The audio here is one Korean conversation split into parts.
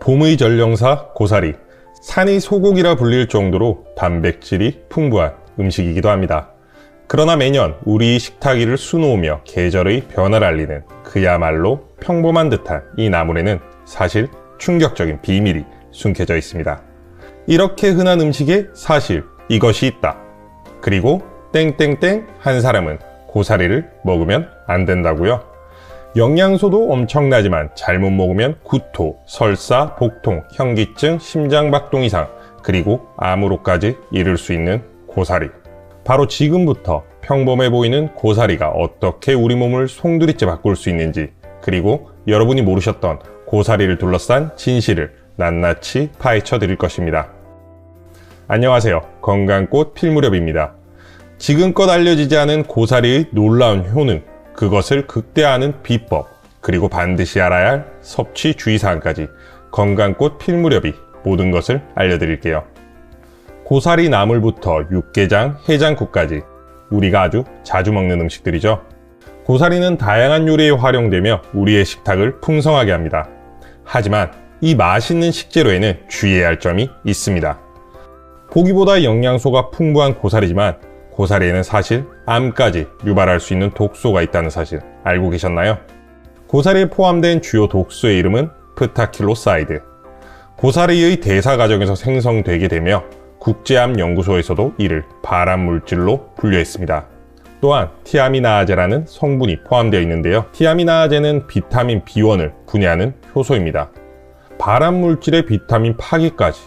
봄의 전령사 고사리. 산이 소고기라 불릴 정도로 단백질이 풍부한 음식이기도 합니다. 그러나 매년 우리 식탁 위를 수놓으며 계절의 변화를 알리는 그야말로 평범한 듯한 이 나물에는 사실 충격적인 비밀이 숨겨져 있습니다. 이렇게 흔한 음식에 사실 이것이 있다. 그리고 땡땡땡 한 사람은 고사리를 먹으면 안 된다고요? 영양소도 엄청나지만 잘못 먹으면 구토, 설사, 복통, 현기증, 심장박동 이상, 그리고 암으로까지 이를 수 있는 고사리. 바로 지금부터 평범해 보이는 고사리가 어떻게 우리 몸을 송두리째 바꿀 수 있는지, 그리고 여러분이 모르셨던 고사리를 둘러싼 진실을 낱낱이 파헤쳐 드릴 것입니다. 안녕하세요. 건강꽃 필무렵입니다. 지금껏 알려지지 않은 고사리의 놀라운 효능, 그것을 극대화하는 비법, 그리고 반드시 알아야 할 섭취 주의사항까지 건강꽃 필무렵이 모든 것을 알려드릴게요. 고사리 나물부터 육개장, 해장국까지 우리가 아주 자주 먹는 음식들이죠. 고사리는 다양한 요리에 활용되며 우리의 식탁을 풍성하게 합니다. 하지만 이 맛있는 식재료에는 주의해야 할 점이 있습니다. 보기보다 영양소가 풍부한 고사리지만 고사리에는 사실 암까지 유발할 수 있는 독소가 있다는 사실 알고 계셨나요? 고사리에 포함된 주요 독소의 이름은 프타킬로사이드. 고사리의 대사 과정에서 생성되게 되며 국제암 연구소에서도 이를 발암 물질로 분류했습니다. 또한 티아미나아제라는 성분이 포함되어 있는데요. 티아미나아제는 비타민 B1을 분해하는 효소입니다. 발암 물질의 비타민 파기까지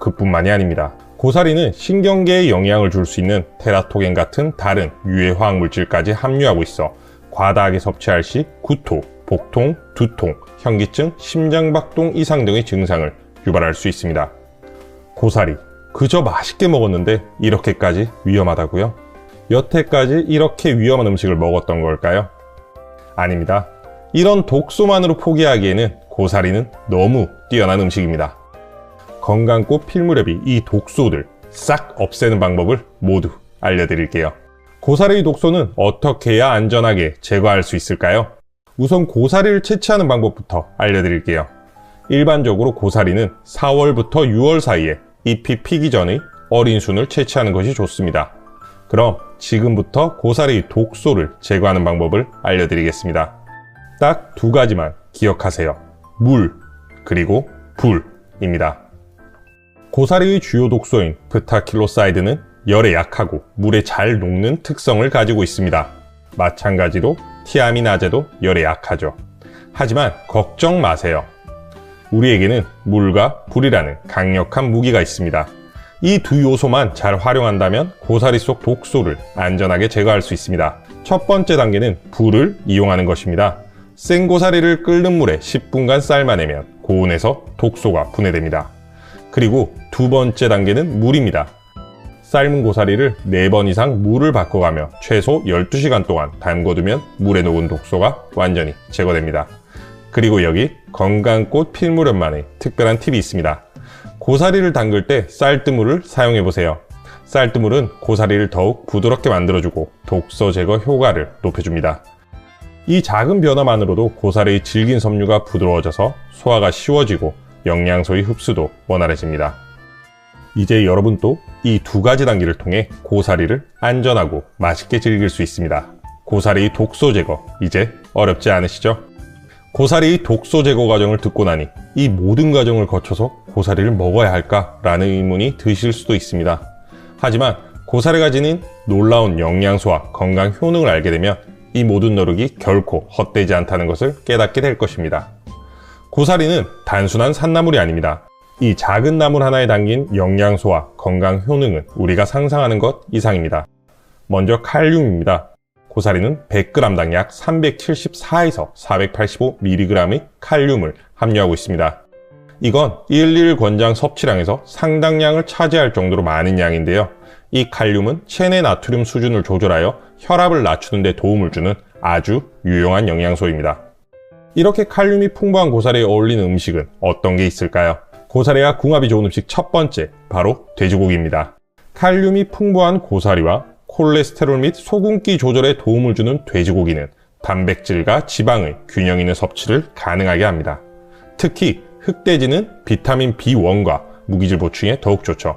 그뿐만이 아닙니다. 고사리는 신경계에 영향을 줄 수 있는 테라토겐 같은 다른 유해 화학 물질까지 함유하고 있어 과다하게 섭취할 시 구토, 복통, 두통, 현기증, 심장박동 이상 등의 증상을 유발할 수 있습니다. 고사리, 그저 맛있게 먹었는데 이렇게까지 위험하다고요? 여태까지 이렇게 위험한 음식을 먹었던 걸까요? 아닙니다. 이런 독소만으로 포기하기에는 고사리는 너무 뛰어난 음식입니다. 건강꽃 필무렵이 이 독소들 싹 없애는 방법을 모두 알려드릴게요. 고사리 독소는 어떻게 해야 안전하게 제거할 수 있을까요? 우선 고사리를 채취하는 방법부터 알려드릴게요. 일반적으로 고사리는 4월부터 6월 사이에 잎이 피기 전의 어린 순을 채취하는 것이 좋습니다. 그럼 지금부터 고사리 독소를 제거하는 방법을 알려드리겠습니다. 딱 두 가지만 기억하세요. 물, 그리고 불입니다. 고사리의 주요 독소인 프타킬로사이드는 열에 약하고 물에 잘 녹는 특성을 가지고 있습니다. 마찬가지로 티아미나제도 열에 약하죠. 하지만 걱정 마세요. 우리에게는 물과 불이라는 강력한 무기가 있습니다. 이 두 요소만 잘 활용한다면 고사리 속 독소를 안전하게 제거할 수 있습니다. 첫 번째 단계는 불을 이용하는 것입니다. 생고사리를 끓는 물에 10분간 삶아내면 고온에서 독소가 분해됩니다. 그리고 두 번째 단계는 물입니다. 삶은 고사리를 4번 이상 물을 바꿔가며 최소 12시간 동안 담궈두면 물에 녹은 독소가 완전히 제거됩니다. 그리고 여기 건강꽃 필무렵만의 특별한 팁이 있습니다. 고사리를 담글 때 쌀뜨물을 사용해보세요. 쌀뜨물은 고사리를 더욱 부드럽게 만들어주고 독소 제거 효과를 높여줍니다. 이 작은 변화만으로도 고사리의 질긴 섬유가 부드러워져서 소화가 쉬워지고 영양소의 흡수도 원활해집니다. 이제 여러분도 이 두 가지 단계를 통해 고사리를 안전하고 맛있게 즐길 수 있습니다. 고사리의 독소 제거, 이제 어렵지 않으시죠? 고사리의 독소 제거 과정을 듣고 나니 이 모든 과정을 거쳐서 고사리를 먹어야 할까라는 의문이 드실 수도 있습니다. 하지만 고사리가 지닌 놀라운 영양소와 건강 효능을 알게 되면 이 모든 노력이 결코 헛되지 않다는 것을 깨닫게 될 것입니다. 고사리는 단순한 산나물이 아닙니다. 이 작은 나물 하나에 담긴 영양소와 건강 효능은 우리가 상상하는 것 이상입니다. 먼저 칼륨입니다. 고사리는 100g당 약 374에서 485mg의 칼륨을 함유하고 있습니다. 이건 1일 권장 섭취량에서 상당량을 차지할 정도로 많은 양인데요. 이 칼륨은 체내 나트륨 수준을 조절하여 혈압을 낮추는 데 도움을 주는 아주 유용한 영양소입니다. 이렇게 칼륨이 풍부한 고사리에 어울리는 음식은 어떤 게 있을까요? 고사리와 궁합이 좋은 음식 첫 번째, 바로 돼지고기입니다. 칼륨이 풍부한 고사리와 콜레스테롤 및 소금기 조절에 도움을 주는 돼지고기는 단백질과 지방의 균형 있는 섭취를 가능하게 합니다. 특히 흑돼지는 비타민 B1과 무기질 보충에 더욱 좋죠.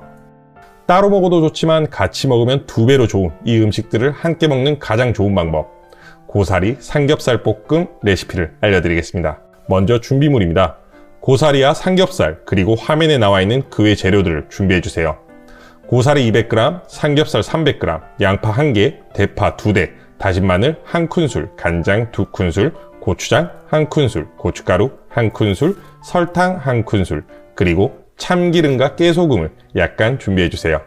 따로 먹어도 좋지만 같이 먹으면 두 배로 좋은 이 음식들을 함께 먹는 가장 좋은 방법. 고사리 삼겹살 볶음 레시피를 알려드리겠습니다. 먼저 준비물입니다. 고사리와 삼겹살 그리고 화면에 나와 있는 그 외 재료들을 준비해 주세요. 고사리 200g, 삼겹살 300g, 양파 1개, 대파 2대, 다진 마늘 1큰술, 간장 2큰술, 고추장 1큰술, 고춧가루 1큰술, 설탕 1큰술, 그리고 참기름과 깨소금을 약간 준비해 주세요.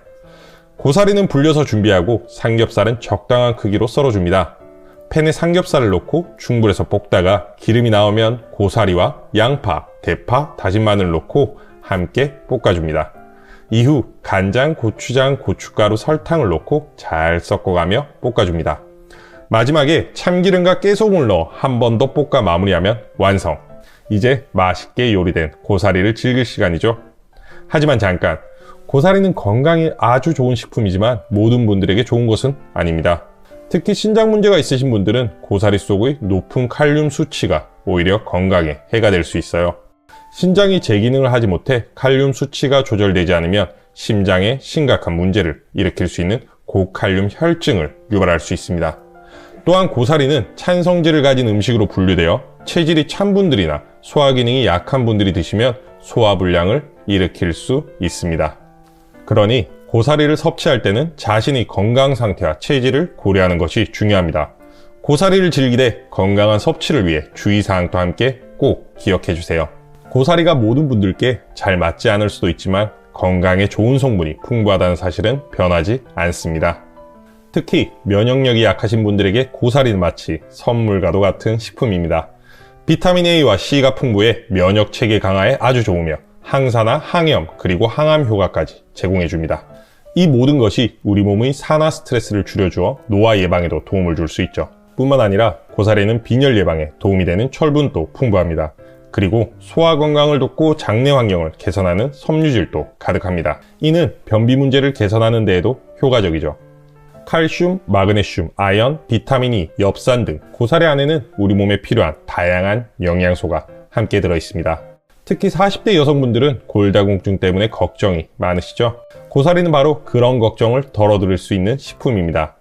고사리는 불려서 준비하고 삼겹살은 적당한 크기로 썰어줍니다. 팬에 삼겹살을 넣고 중불에서 볶다가 기름이 나오면 고사리와 양파, 대파, 다진 마늘 넣고 함께 볶아줍니다. 이후 간장, 고추장, 고춧가루, 설탕을 넣고 잘 섞어가며 볶아줍니다. 마지막에 참기름과 깨소금을 넣어 한 번 더 볶아 마무리하면 완성. 이제 맛있게 요리된 고사리를 즐길 시간이죠. 하지만 잠깐, 고사리는 건강에 아주 좋은 식품이지만 모든 분들에게 좋은 것은 아닙니다. 특히 신장 문제가 있으신 분들은 고사리 속의 높은 칼륨 수치가 오히려 건강에 해가 될 수 있어요. 신장이 제 기능을 하지 못해 칼륨 수치가 조절되지 않으면 심장에 심각한 문제를 일으킬 수 있는 고칼륨 혈증을 유발할 수 있습니다. 또한 고사리는 찬성질을 가진 음식으로 분류되어 체질이 찬 분들이나 소화 기능이 약한 분들이 드시면 소화 불량을 일으킬 수 있습니다. 그러니 고사리를 섭취할 때는 자신의 건강 상태와 체질을 고려하는 것이 중요합니다. 고사리를 즐기되 건강한 섭취를 위해 주의사항도 함께 꼭 기억해 주세요. 고사리가 모든 분들께 잘 맞지 않을 수도 있지만 건강에 좋은 성분이 풍부하다는 사실은 변하지 않습니다. 특히 면역력이 약하신 분들에게 고사리는 마치 선물과도 같은 식품입니다. 비타민 A와 C가 풍부해 면역 체계 강화에 아주 좋으며 항산화, 항염, 그리고 항암 효과까지 제공해 줍니다. 이 모든 것이 우리 몸의 산화 스트레스를 줄여주어 노화 예방에도 도움을 줄 수 있죠. 뿐만 아니라 고사리는 빈혈 예방에 도움이 되는 철분도 풍부합니다. 그리고 소화 건강을 돕고 장내 환경을 개선하는 섬유질도 가득합니다. 이는 변비 문제를 개선하는 데에도 효과적이죠. 칼슘, 마그네슘, 아연, 비타민 E, 엽산 등 고사리 안에는 우리 몸에 필요한 다양한 영양소가 함께 들어 있습니다. 특히 40대 여성분들은 골다공증 때문에 걱정이 많으시죠? 고사리는 바로 그런 걱정을 덜어드릴 수 있는 식품입니다.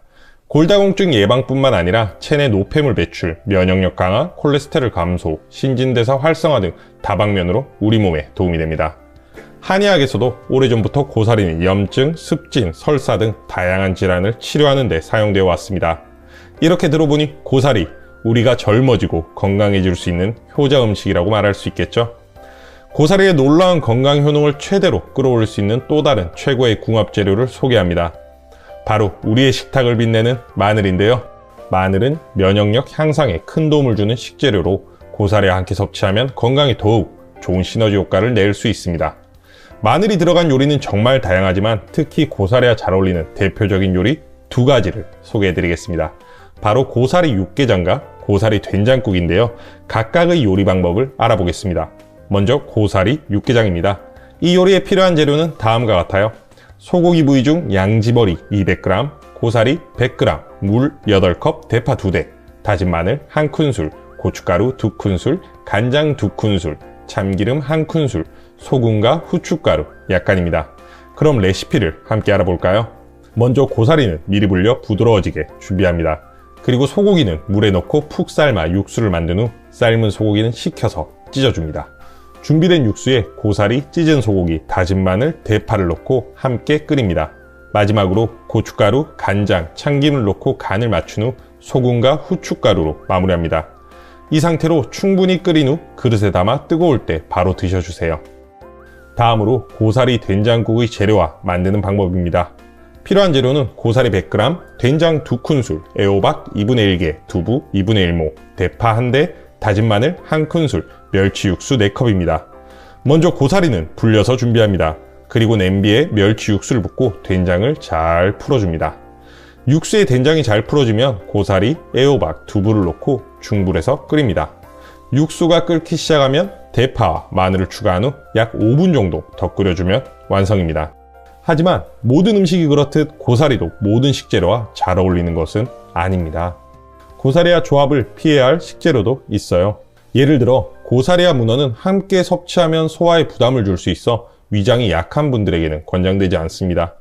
골다공증 예방뿐만 아니라 체내 노폐물 배출, 면역력 강화, 콜레스테롤 감소, 신진대사 활성화 등 다방면으로 우리 몸에 도움이 됩니다. 한의학에서도 오래전부터 고사리는 염증, 습진, 설사 등 다양한 질환을 치료하는 데 사용되어 왔습니다. 이렇게 들어보니 고사리, 우리가 젊어지고 건강해질 수 있는 효자 음식이라고 말할 수 있겠죠? 고사리의 놀라운 건강 효능을 최대로 끌어올릴 수 있는 또 다른 최고의 궁합 재료를 소개합니다. 바로 우리의 식탁을 빛내는 마늘인데요. 마늘은 면역력 향상에 큰 도움을 주는 식재료로 고사리와 함께 섭취하면 건강에 더욱 좋은 시너지 효과를 낼 수 있습니다. 마늘이 들어간 요리는 정말 다양하지만 특히 고사리와 잘 어울리는 대표적인 요리 두 가지를 소개해 드리겠습니다. 바로 고사리 육개장과 고사리 된장국인데요. 각각의 요리 방법을 알아보겠습니다. 먼저 고사리 육개장입니다. 이 요리에 필요한 재료는 다음과 같아요. 소고기 부위 중 양지머리 200g, 고사리 100g, 물 8컵, 대파 2대, 다진 마늘 1큰술, 고춧가루 2큰술, 간장 2큰술, 참기름 1큰술, 소금과 후춧가루 약간입니다. 그럼 레시피를 함께 알아볼까요? 먼저 고사리는 미리 불려 부드러워지게 준비합니다. 그리고 소고기는 물에 넣고 푹 삶아 육수를 만든 후 삶은 소고기는 식혀서 찢어줍니다. 준비된 육수에 고사리, 찢은 소고기, 다진 마늘, 대파를 넣고 함께 끓입니다. 마지막으로 고춧가루, 간장, 참기름을 넣고 간을 맞춘 후 소금과 후춧가루로 마무리합니다. 이 상태로 충분히 끓인 후 그릇에 담아 뜨거울 때 바로 드셔주세요. 다음으로 고사리 된장국의 재료와 만드는 방법입니다. 필요한 재료는 고사리 100g, 된장 2큰술, 애호박 2분의 1개, 두부 2분의 1모, 대파 1대, 다진 마늘 1큰술, 멸치 육수 4컵입니다. 먼저 고사리는 불려서 준비합니다. 그리고 냄비에 멸치 육수를 붓고 된장을 잘 풀어줍니다. 육수에 된장이 잘 풀어지면 고사리, 애호박, 두부를 넣고 중불에서 끓입니다. 육수가 끓기 시작하면 대파와 마늘을 추가한 후 약 5분 정도 더 끓여주면 완성입니다. 하지만 모든 음식이 그렇듯 고사리도 모든 식재료와 잘 어울리는 것은 아닙니다. 고사리와 조합을 피해야 할 식재료도 있어요. 예를 들어 고사리와 문어는 함께 섭취하면 소화에 부담을 줄 수 있어 위장이 약한 분들에게는 권장되지 않습니다.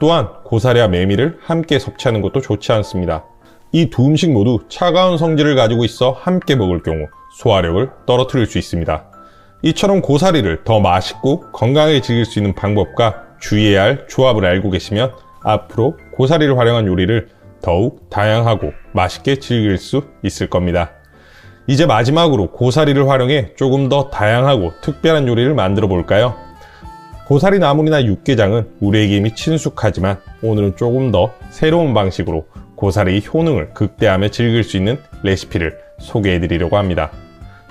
또한 고사리와 메밀을 함께 섭취하는 것도 좋지 않습니다. 이 두 음식 모두 차가운 성질을 가지고 있어 함께 먹을 경우 소화력을 떨어뜨릴 수 있습니다. 이처럼 고사리를 더 맛있고 건강하게 즐길 수 있는 방법과 주의해야 할 조합을 알고 계시면 앞으로 고사리를 활용한 요리를 더욱 다양하고 맛있게 즐길 수 있을 겁니다. 이제 마지막으로 고사리를 활용해 조금 더 다양하고 특별한 요리를 만들어 볼까요? 고사리 나물이나 육개장은 우리에게 이미 친숙하지만 오늘은 조금 더 새로운 방식으로 고사리의 효능을 극대화하며 즐길 수 있는 레시피를 소개해 드리려고 합니다.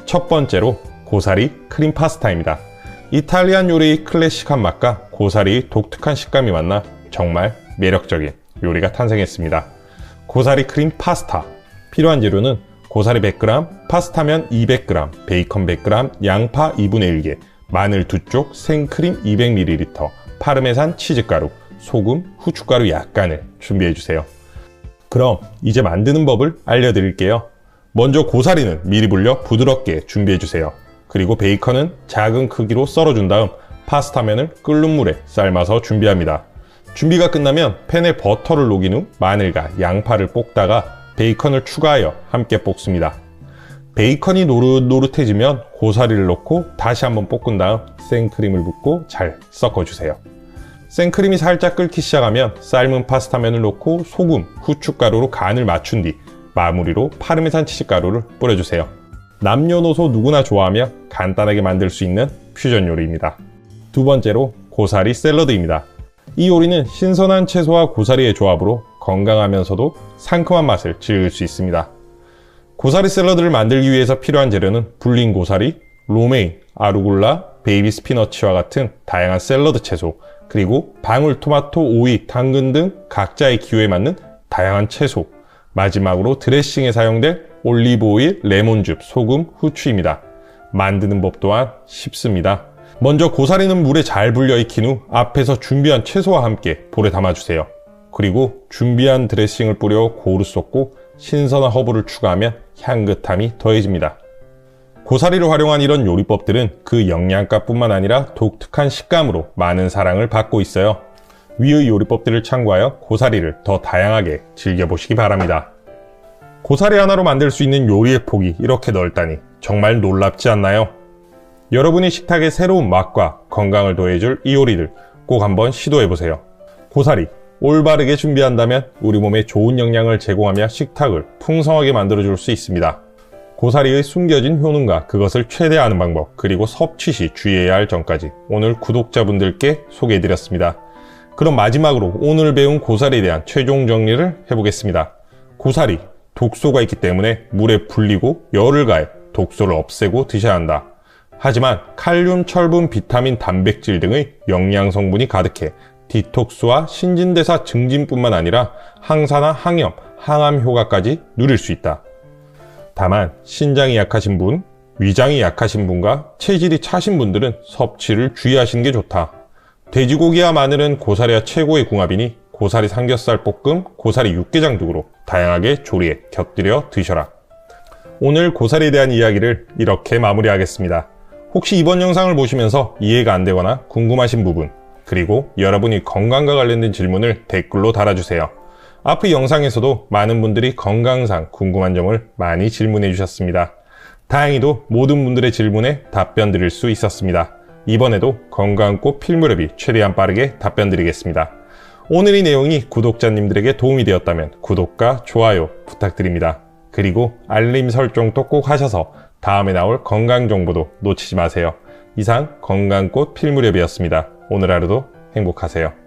첫 번째로 고사리 크림 파스타입니다. 이탈리안 요리의 클래식한 맛과 고사리의 독특한 식감이 만나 정말 매력적인 요리가 탄생했습니다. 고사리 크림 파스타. 필요한 재료는 고사리 100g, 파스타면 200g, 베이컨 100g, 양파 2분의 1개, 마늘 2쪽, 생크림 200ml, 파르메산 치즈가루, 소금, 후춧가루 약간을 준비해 주세요. 그럼 이제 만드는 법을 알려드릴게요. 먼저 고사리는 미리 불려 부드럽게 준비해 주세요. 그리고 베이컨은 작은 크기로 썰어준 다음 파스타면을 끓는 물에 삶아서 준비합니다. 준비가 끝나면 팬에 버터를 녹인 후 마늘과 양파를 볶다가 베이컨을 추가하여 함께 볶습니다. 베이컨이 노릇노릇해지면 고사리를 넣고 다시 한번 볶은 다음 생크림을 붓고 잘 섞어주세요. 생크림이 살짝 끓기 시작하면 삶은 파스타면을 넣고 소금, 후춧가루로 간을 맞춘 뒤 마무리로 파르메산 치즈가루를 뿌려주세요. 남녀노소 누구나 좋아하며 간단하게 만들 수 있는 퓨전 요리입니다. 두 번째로 고사리 샐러드입니다. 이 요리는 신선한 채소와 고사리의 조합으로 건강하면서도 상큼한 맛을 즐길 수 있습니다. 고사리 샐러드를 만들기 위해서 필요한 재료는 불린 고사리, 로메인, 아루굴라, 베이비 스피너치와 같은 다양한 샐러드 채소, 그리고 방울 토마토, 오이, 당근 등 각자의 기호에 맞는 다양한 채소, 마지막으로 드레싱에 사용될 올리브 오일, 레몬즙, 소금, 후추입니다. 만드는 법 또한 쉽습니다. 먼저 고사리는 물에 잘 불려 익힌 후 앞에서 준비한 채소와 함께 볼에 담아주세요. 그리고 준비한 드레싱을 뿌려 고루 쏟고 신선한 허브를 추가하면 향긋함이 더해집니다. 고사리를 활용한 이런 요리법들은 그 영양가뿐만 아니라 독특한 식감으로 많은 사랑을 받고 있어요. 위의 요리법들을 참고하여 고사리를 더 다양하게 즐겨보시기 바랍니다. 고사리 하나로 만들 수 있는 요리의 폭이 이렇게 넓다니 정말 놀랍지 않나요? 여러분이 식탁에 새로운 맛과 건강을 더해줄 이 요리들 꼭 한번 시도해보세요. 고사리, 올바르게 준비한다면 우리 몸에 좋은 영양을 제공하며 식탁을 풍성하게 만들어줄 수 있습니다. 고사리의 숨겨진 효능과 그것을 최대화하는 방법, 그리고 섭취 시 주의해야 할 점까지 오늘 구독자분들께 소개해드렸습니다. 그럼 마지막으로 오늘 배운 고사리에 대한 최종 정리를 해보겠습니다. 고사리, 독소가 있기 때문에 물에 불리고 열을 가해 독소를 없애고 드셔야 한다. 하지만 칼륨, 철분, 비타민, 단백질 등의 영양 성분이 가득해 디톡스와 신진대사 증진뿐만 아니라 항산화, 항염, 항암 효과까지 누릴 수 있다. 다만 신장이 약하신 분, 위장이 약하신 분과 체질이 차신 분들은 섭취를 주의하시는 게 좋다. 돼지고기와 마늘은 고사리와 최고의 궁합이니 고사리 삼겹살 볶음, 고사리 육개장 등으로 다양하게 조리에 곁들여 드셔라. 오늘 고사리에 대한 이야기를 이렇게 마무리하겠습니다. 혹시 이번 영상을 보시면서 이해가 안 되거나 궁금하신 부분, 그리고 여러분이 건강과 관련된 질문을 댓글로 달아주세요. 앞의 영상에서도 많은 분들이 건강상 궁금한 점을 많이 질문해 주셨습니다. 다행히도 모든 분들의 질문에 답변 드릴 수 있었습니다. 이번에도 건강 꽃 필무렵이 최대한 빠르게 답변 드리겠습니다. 오늘 이 내용이 구독자님들에게 도움이 되었다면 구독과 좋아요 부탁드립니다. 그리고 알림 설정도 꼭 하셔서 다음에 나올 건강 정보도 놓치지 마세요. 이상 건강꽃 필무렵이었습니다. 오늘 하루도 행복하세요.